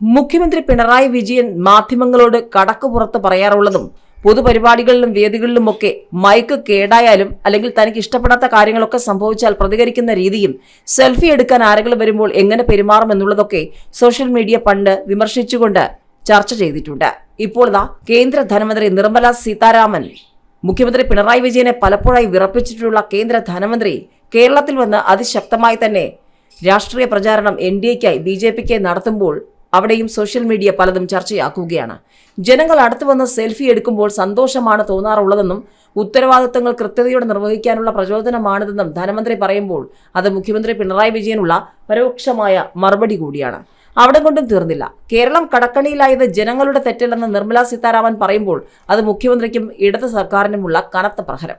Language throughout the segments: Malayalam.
മുഖ്യമന്ത്രി പിണറായി വിജയൻ മാധ്യമങ്ങളോട് കടക്കുപുറത്ത് പറയാറുള്ളതും പൊതുപരിപാടികളിലും വേദികളിലുമൊക്കെ മൈക്ക് കേടായാലും അല്ലെങ്കിൽ തനിക്ക് ഇഷ്ടപ്പെടാത്ത കാര്യങ്ങളൊക്കെ സംഭവിച്ചാൽ പ്രതികരിക്കുന്ന രീതിയും സെൽഫി എടുക്കാൻ ആരെങ്കിലും വരുമ്പോൾ എങ്ങനെ പെരുമാറും എന്നുള്ളതൊക്കെ സോഷ്യൽ മീഡിയ പണ്ട് വിമർശിച്ചുകൊണ്ട് ചർച്ച ചെയ്തിട്ടുണ്ട്. ഇപ്പോൾ ഇതാ കേന്ദ്ര ധനമന്ത്രി നിർമ്മല സീതാരാമൻ മുഖ്യമന്ത്രി പിണറായി വിജയനെ പലപ്പോഴായി വിറപ്പിച്ചിട്ടുള്ള കേന്ദ്ര ധനമന്ത്രി കേരളത്തിൽ വന്ന് അതിശക്തമായി തന്നെ രാഷ്ട്രീയ പ്രചാരണം എൻ ഡി എക്കായി ബി ജെ പിക്ക് നടത്തുമ്പോൾ അവിടെയും സോഷ്യൽ മീഡിയ പലതും ചർച്ചയാക്കുകയാണ്. ജനങ്ങൾ അടുത്തു വന്ന് സെൽഫി എടുക്കുമ്പോൾ സന്തോഷമാണ് തോന്നാറുള്ളതെന്നും ഉത്തരവാദിത്തങ്ങൾ കൃത്യതയോടെ നിർവഹിക്കാനുള്ള പ്രചോദനമാണിതെന്നും ധനമന്ത്രി പറയുമ്പോൾ അത് മുഖ്യമന്ത്രി പിണറായി വിജയനുള്ള പരോക്ഷമായ മറുപടി കൂടിയാണ്. അവിടെ കൊണ്ടും തീർന്നില്ല. കേരളം കടക്കണിയിലായത് ജനങ്ങളുടെ തെറ്റല്ലെന്ന് നിർമ്മലാ സീതാരാമൻ പറയുമ്പോൾ അത് മുഖ്യമന്ത്രിക്കും ഇടത് സർക്കാരിനുമുള്ള കനത്ത പ്രഹരം.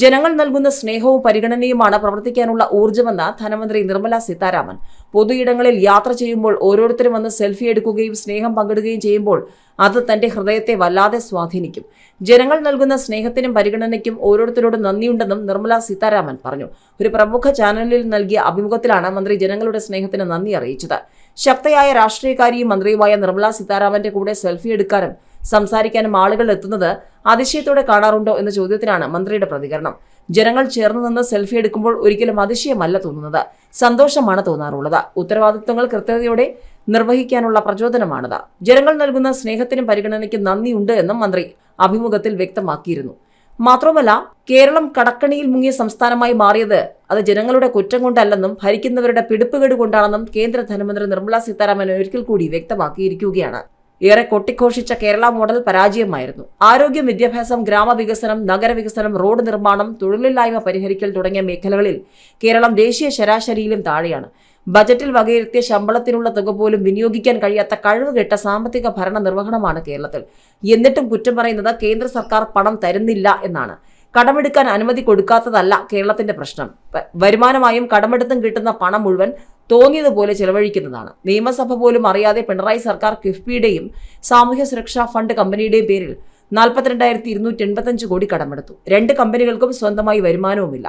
ജനങ്ങൾ നൽകുന്ന സ്നേഹവും പരിഗണനയുമാണ് പ്രവർത്തിക്കാനുള്ള ഊർജമെന്ന് ധനമന്ത്രി നിർമ്മല സീതാരാമൻ. പൊതുയിടങ്ങളിൽ യാത്ര ചെയ്യുമ്പോൾ ഓരോരുത്തരും വന്ന് സെൽഫി എടുക്കുകയും സ്നേഹം പങ്കിടുകയും ചെയ്യുമ്പോൾ അത് തന്റെ ഹൃദയത്തെ വല്ലാതെ സ്വാധീനിക്കും. ജനങ്ങൾ നൽകുന്ന സ്നേഹത്തിനും പരിഗണനയ്ക്കും ഓരോരുത്തരോടും നന്ദിയുണ്ടെന്നും നിർമ്മല സീതാരാമൻ പറഞ്ഞു. ഒരു പ്രമുഖ ചാനലിൽ നൽകിയ അഭിമുഖത്തിലാണ് മന്ത്രി ജനങ്ങളുടെ സ്നേഹത്തിന് നന്ദി അറിയിച്ചത്. ശക്തയായ രാഷ്ട്രീയക്കാരിയും മന്ത്രിയുമായ നിർമ്മല സീതാരാമന്റെ കൂടെ സെൽഫി എടുക്കാനും സംസാരിക്കാനും ആളുകൾ എത്തുന്നത് അതിശയത്തോടെ കാണാറുണ്ടോ എന്ന ചോദ്യത്തിനാണ് മന്ത്രിയുടെ പ്രതികരണം. ജനങ്ങൾ ചേർന്ന് നിന്ന് സെൽഫി എടുക്കുമ്പോൾ ഒരിക്കലും അതിശയമല്ല തോന്നുന്നത്. സന്തോഷമാണ് തോന്നാറുള്ളത്. ഉത്തരവാദിത്വങ്ങൾ കൃത്യതയോടെ നിർവഹിക്കാനുള്ള പ്രചോദനമാണത്. ജനങ്ങൾ നൽകുന്ന സ്നേഹത്തിനും പരിഗണനയ്ക്കും നന്ദിയുണ്ട് എന്നും മന്ത്രി അഭിമുഖത്തിൽ വ്യക്തമാക്കിയിരുന്നു. മാത്രമല്ല കേരളം കടക്കണിയിൽ മുങ്ങിയ സംസ്ഥാനമായി മാറിയത് അത് ജനങ്ങളുടെ കുറ്റം കൊണ്ടല്ലെന്നും ഭരിക്കുന്നവരുടെ പിടിപ്പുകേട് കൊണ്ടാണെന്നും കേന്ദ്ര ധനമന്ത്രി നിർമ്മലാ സീതാരാമൻ ഒരിക്കൽ കൂടി വ്യക്തമാക്കിയിരിക്കുകയാണ്. ഏറെ കൊട്ടിഘോഷിച്ച കേരള മോഡൽ പരാജയമായിരുന്നു. ആരോഗ്യം വിദ്യാഭ്യാസം ഗ്രാമവികസനം നഗരവികസനം റോഡ് നിർമ്മാണം തൊഴിലില്ലായ്മ പരിഹരിക്കൽ തുടങ്ങിയ മേഖലകളിൽ കേരളം ദേശീയ ശരാശരിയിലും താഴെയാണ്. ബജറ്റിൽ വകയിരുത്തിയ ശമ്പളത്തിനുള്ള തുക പോലും വിനിയോഗിക്കാൻ കഴിയാത്ത കഴിവുകെട്ട സാമ്പത്തിക ഭരണ നിർവഹണമാണ് കേരളത്തിൽ. എന്നിട്ടും കുറ്റം പറയുന്നത് കേന്ദ്ര സർക്കാർ പണം തരുന്നില്ല എന്നാണ്. കടമെടുക്കാൻ അനുമതി കൊടുക്കാത്തതല്ല കേരളത്തിന്റെ പ്രശ്നം. വരുമാനമായും കടമെടുത്തും കിട്ടുന്ന പണം മുഴുവൻ തോന്നിയതുപോലെ ചെലവഴിക്കുന്നതാണ്. നിയമസഭ പോലും അറിയാതെ പിണറായി സർക്കാർ കിഫ്ബിയുടെയും സാമൂഹ്യ സുരക്ഷാ ഫണ്ട് കമ്പനിയുടെയും പേരിൽ നാൽപ്പത്തിരണ്ടായിരത്തി ഇരുന്നൂറ്റി എൺപത്തഞ്ച് കോടി കടമെടുത്തു. രണ്ട് കമ്പനികൾക്കും സ്വന്തമായി വരുമാനവുമില്ല.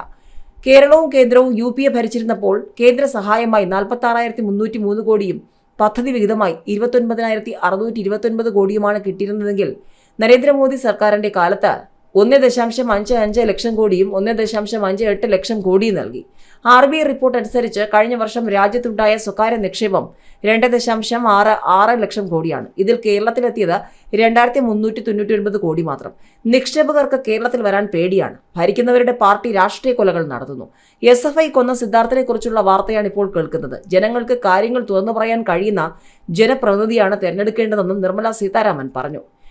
കേരളവും കേന്ദ്രവും യു പി എ ഭരിച്ചിരുന്നപ്പോൾ കേന്ദ്ര സഹായമായി നാൽപ്പത്തി ആറായിരത്തി മുന്നൂറ്റി മൂന്ന് കോടിയും പദ്ധതി വിഹിതമായി ഇരുപത്തൊൻപതിനായിരത്തി അറുന്നൂറ്റി ഇരുപത്തൊൻപത് കോടിയുമാണ് കിട്ടിയിരുന്നതെങ്കിൽ നരേന്ദ്രമോദി സർക്കാരിന്റെ കാലത്ത് ഒന്ന് ദശാംശം അഞ്ച് അഞ്ച് ലക്ഷം കോടിയും ഒന്ന് ദശാംശം അഞ്ച് എട്ട് ലക്ഷം കോടിയും നൽകി. ആർ ബി ഐ റിപ്പോർട്ട് അനുസരിച്ച് കഴിഞ്ഞ വർഷം രാജ്യത്തുണ്ടായ സ്വകാര്യ നിക്ഷേപം രണ്ട് ദശാംശം ആറ് ആറ് ലക്ഷം കോടിയാണ്. ഇതിൽ കേരളത്തിലെത്തിയത് രണ്ടായിരത്തി മുന്നൂറ്റി തൊണ്ണൂറ്റി ഒൻപത് കോടി മാത്രം. നിക്ഷേപകർക്ക് കേരളത്തിൽ വരാൻ പേടിയാണ്. ഭരിക്കുന്നവരുടെ പാർട്ടി രാഷ്ട്രീയ കൊലകൾ നടത്തുന്നു. എസ് എഫ് ഐ കൊന്ന സിദ്ധാർത്ഥനെക്കുറിച്ചുള്ള വാർത്തയാണ് ഇപ്പോൾ കേൾക്കുന്നത്. ജനങ്ങൾക്ക് കാര്യങ്ങൾ തുറന്നു പറയാൻ കഴിയുന്ന ജനപ്രതിനിധിയാണ് തെരഞ്ഞെടുക്കേണ്ടതെന്നും നിർമ്മല സീതാരാമൻ പറഞ്ഞു.